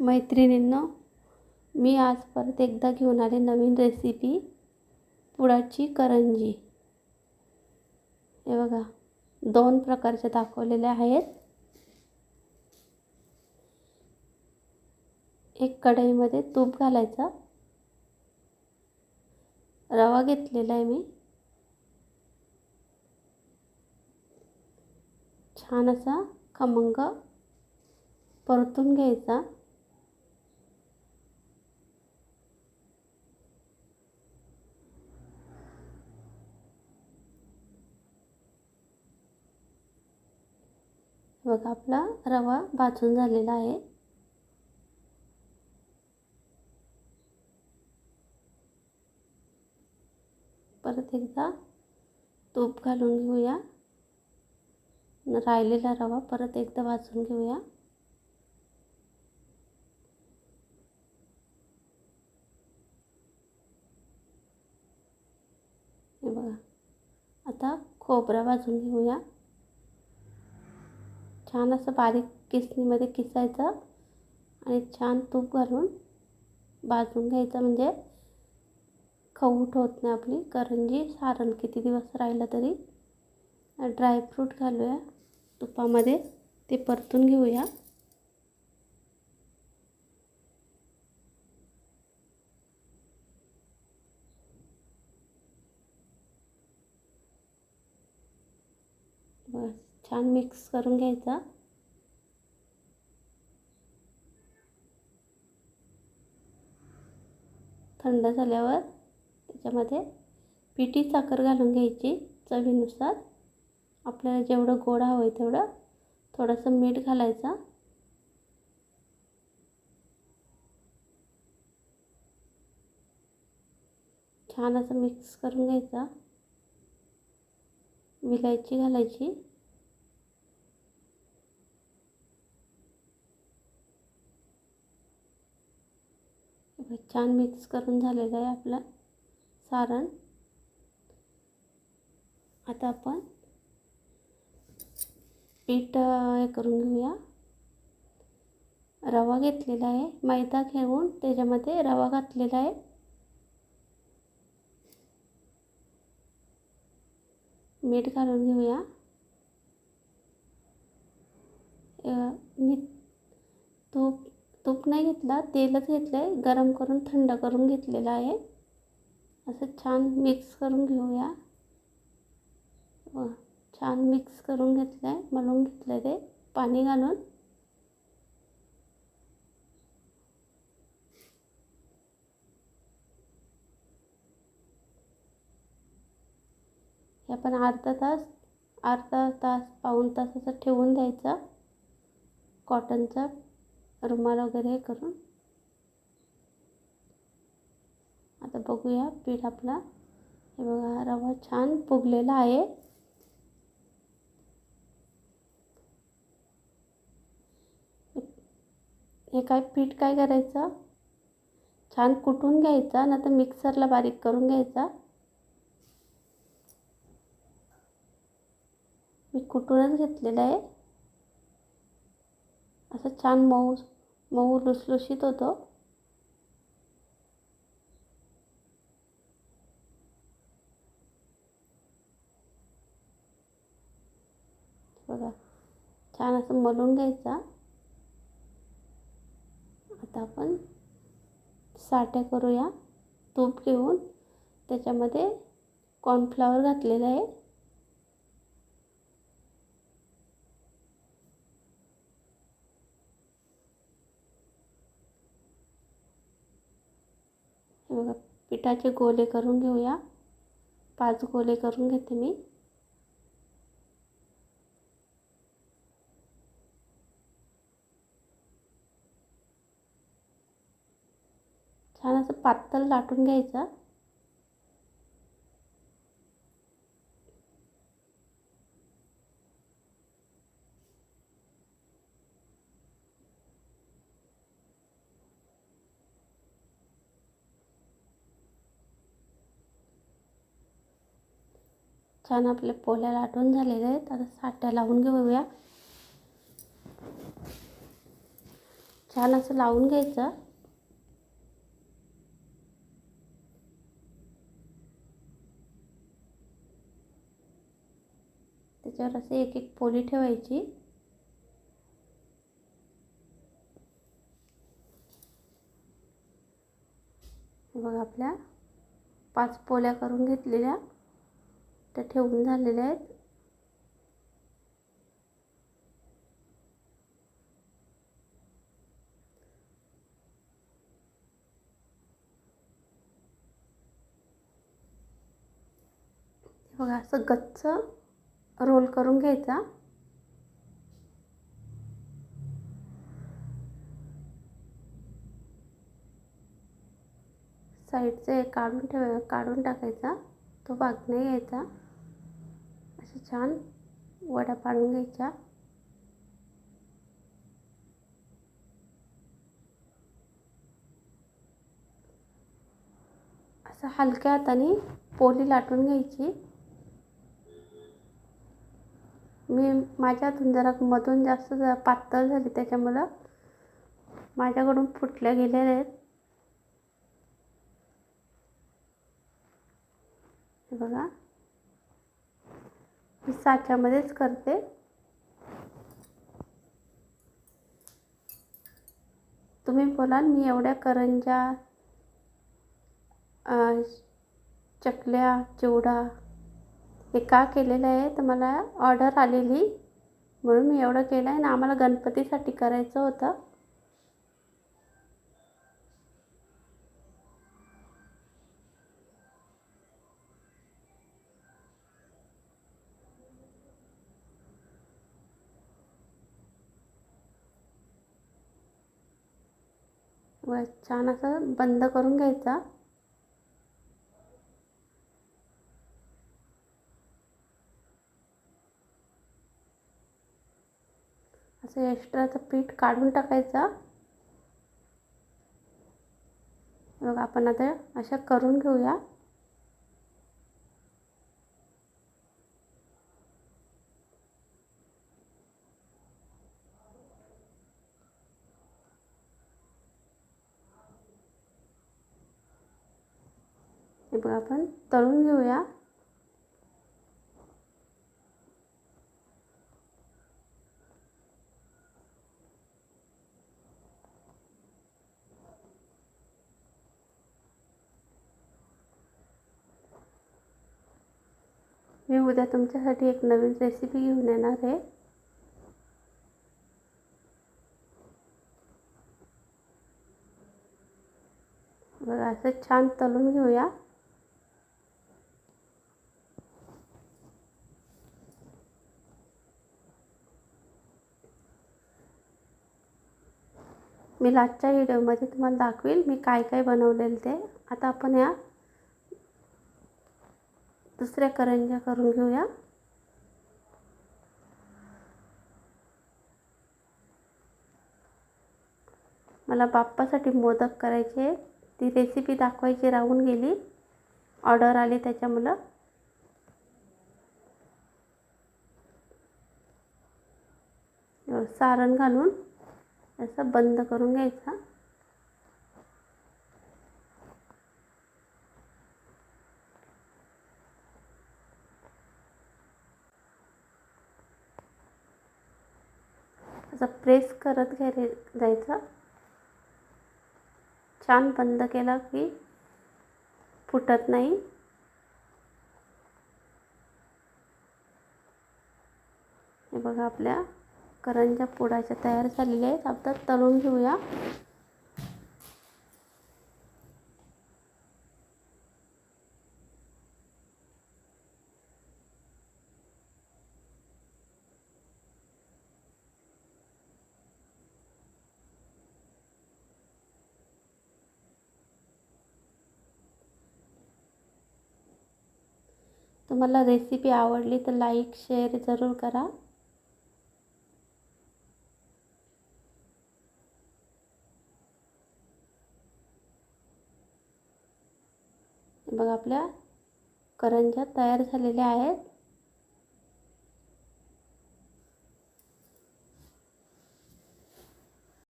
मैत्रिणींनो मी आज परत एकदा घेऊन आले नवीन रेसिपी पुडाची करंजी. हे बघा दोन प्रकारच्या दाखवलेल्या आहेत. एक कढईमध्ये तूप घालायचा. रवा घेतलेला आहे मी. छान असा खमंग परतून घ्यायचा. बघा आपला रवा भाजून झालेला आहे. परत एकदा तूप घालून घेऊया. राहिलेला रवा परत एकदा भाजून घेऊया. हे बघा आता खोबरा भाजून घेऊया. छान असं बारीक किसणीमध्ये किसायचं आणि छान तूप घालून भाजून घ्यायचं. म्हणजे खवूट होत नाही आपली करंजी सारण किती दिवस राहिलं तरी ड्रायफ्रूट घालूया. तुपामध्ये ते परतून घेऊया. बस. छान मिक्स करून घ्यायचा. थंड झाल्यावर त्याच्यामध्ये पिठी साखर घालून घ्यायची चवीनुसार. आपल्याला जेवढं गोड हवं आहे तेवढं थोडंसं मीठ घालायचं. छान असं मिक्स करून घ्यायचा. विलायची घालायची. छान मिक्स करून झालेलं आहे आपलं सारण. आता आपण पीठ हे करून घेऊया. रवा घेतलेला आहे. मैदा घेऊन त्याच्यामध्ये रवा घातलेला आहे. मीठ घालून घेऊया. मी तूप तूप नाही घेतला तेलच घेतलं आहे गरम करून थंड करून घेतलेलं आहे. असं छान मिक्स करून घेऊया. छान मिक्स करून घेतलं आहे मळून घेतलं ते पाणी घालून. हे आपण अर्धा तास अर्धा तास पाऊण तास असं ठेवून द्यायचं. कॉटनचं रुमाल वगैरे हे करून. आता बघूया पीठ आपला. हे बघा रवा छान फुगलेला आहे. हे काय पीठ काय करायचं? छान कुटून घ्यायचा नाही तर मिक्सरला बारीक करून घ्यायचा. मी कुटूनच घेतलेलं आहे. असं छान मऊ मऊ लुसलुशीत होतो. बघा छान असं मलून घ्यायचा. आता आपण साठ्या करूया. तूप घेऊन त्याच्यामध्ये कॉर्नफ्लावर घातलेलं आहे हे बघा पिठाचे गोले करून घेऊया. पाच गोले करून घेते मी. छान असं पातळ लाटून घ्यायचं. छान आपले पोल्या लाटून झालेले आहेत. आता साठ्या लावून घेऊया. छान असं लावून घ्यायचं. त्याच्यावर असे एक एक पोली ठेवायची. बघ बघा आपल्या पाच पोल्या करून घेतलेल्या. त्या ठेवून झालेल्या आहेत. बघा असं गच्च रोल करून घ्यायचा. साईडचे काढून ठेव काढून टाकायचा. तो भाग नाही घ्यायचा. असं छान वड्या पाडून घ्यायच्या. असं हलक्या हाताने पोली लाटून घ्यायची. मी माझ्या हातून जरा मधून जास्त जरा पातळ झाली त्याच्यामुळं माझ्याकडून फुटल्या गेलेल्या आहेत. हे बघा. मी साच्यामध्येच करते. तुम्ही बोलाल मी एवढ्या करंजा चकल्या चिवडा हे का केलेलं आहे? तर मला ऑर्डर आलेली. म्हणून मी एवढं केलं आहे ना आम्हाला गणपतीसाठी करायचं होतं. व छान असं बंद करून घ्यायचा. असं एक्स्ट्राचं पीठ काढून टाकायचं. मग आपण आता अशा करून घेऊया. हे बघा आपण तळून घेऊया. मी उद्या तुमच्यासाठी एक नवीन रेसिपी घेऊन येणार आहे. बघा असं छान तळून घेऊया. मी लास्टच्या व्हिडिओमध्ये तुम्हाला दाखवेल मी काय काय बनवलेलं ते. आता आपण या दुसऱ्या करंज्या करून घेऊया. मला बाप्पासाठी मोदक करायचे ती रेसिपी दाखवायची राहून गेली. ऑर्डर आली त्याच्यामुळं. सारण घालून. असं बंद करून घ्यायचा. असं प्रेस करत घ्याय जायचं. छान बंद केला की फुटत नाही. हे बघा आपल्या करंजा पोडाच्या तयार झालेल्या आहेत. आता तळून घेऊया. तुम्हाला रेसिपी आवडली तर लाईक शेअर जरूर करा. बघा आपल्या करंज्या तयार झालेल्या आहेत.